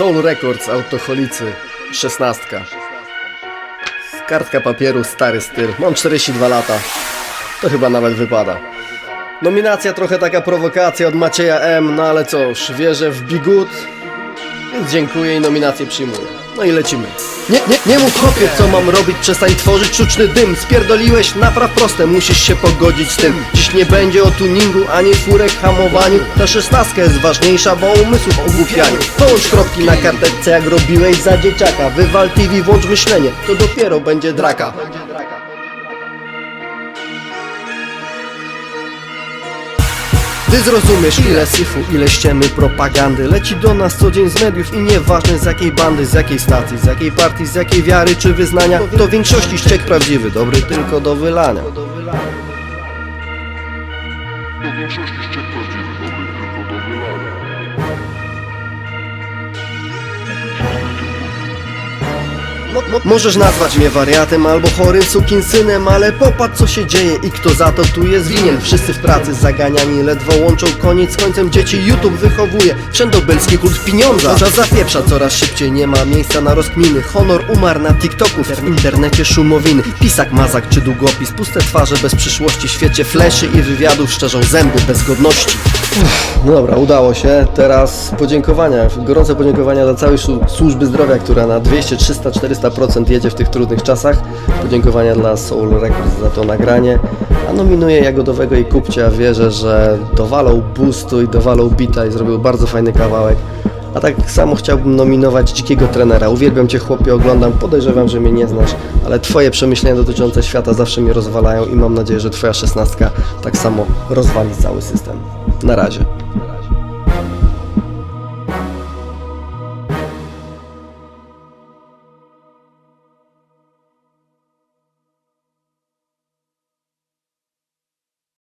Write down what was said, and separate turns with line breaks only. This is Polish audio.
Soul Records, Autocholicy, szesnastka. Kartka papieru, stary styl. Mam 42 lata. To chyba nawet wypada. Nominacja trochę taka prowokacja od Macieja M, no ale cóż, wierzę w Bigut, dziękuję i nominację przyjmuję. No i lecimy. Nie, nie, nie mów chłopie, co mam robić, przestań tworzyć sztuczny dym. Spierdoliłeś, napraw proste, musisz się pogodzić z tym. Dziś nie będzie o tuningu, ani furek hamowaniu. Ta szesnastka jest ważniejsza, bo umysłów ogłupianiu Połącz kropki na karteczce, jak robiłeś za dzieciaka. Wywal TV, włącz myślenie, to dopiero będzie draka Ty zrozumiesz ile syfu, ile ściemy propagandy Leci do nas co dzień z mediów i nieważne z jakiej bandy, z jakiej stacji, z jakiej partii, z jakiej wiary czy wyznania To w większości ściek prawdziwy, dobry tylko do wylania
Do większości ściek prawdziwy, dobry tylko do wylania.
Możesz nazwać mnie wariatem albo chorym sukinsynem Ale popatrz co się dzieje i kto za to tu jest winien. Wszyscy w pracy zaganiani ledwo łączą koniec końcem. Dzieci YouTube wychowuje, wszędobylski kult pieniądza Czas zapieprza coraz szybciej, nie ma miejsca na rozkminy. Honor umarł na TikToku, w internecie szumowiny. Pisak, mazak czy długopis, puste twarze bez przyszłości świecie fleszy i wywiadów szczerzą zęby bez godności no dobra, udało się. Teraz podziękowania, gorące podziękowania dla całej słu- służby zdrowia, która na 200, 300, 400% jedzie w tych trudnych czasach. Podziękowania dla Soul Records za to nagranie. A nominuję Jagodowego i Kupcia. Wierzę, że dowalał boostu i dowalał bita i zrobił bardzo fajny kawałek. A tak samo chciałbym nominować Dzikiego Trenera. Uwielbiam Cię chłopie, oglądam, podejrzewam, że mnie nie znasz, ale Twoje przemyślenia dotyczące świata zawsze mnie rozwalają i mam nadzieję, że Twoja szesnastka tak samo rozwali cały system. Na razie.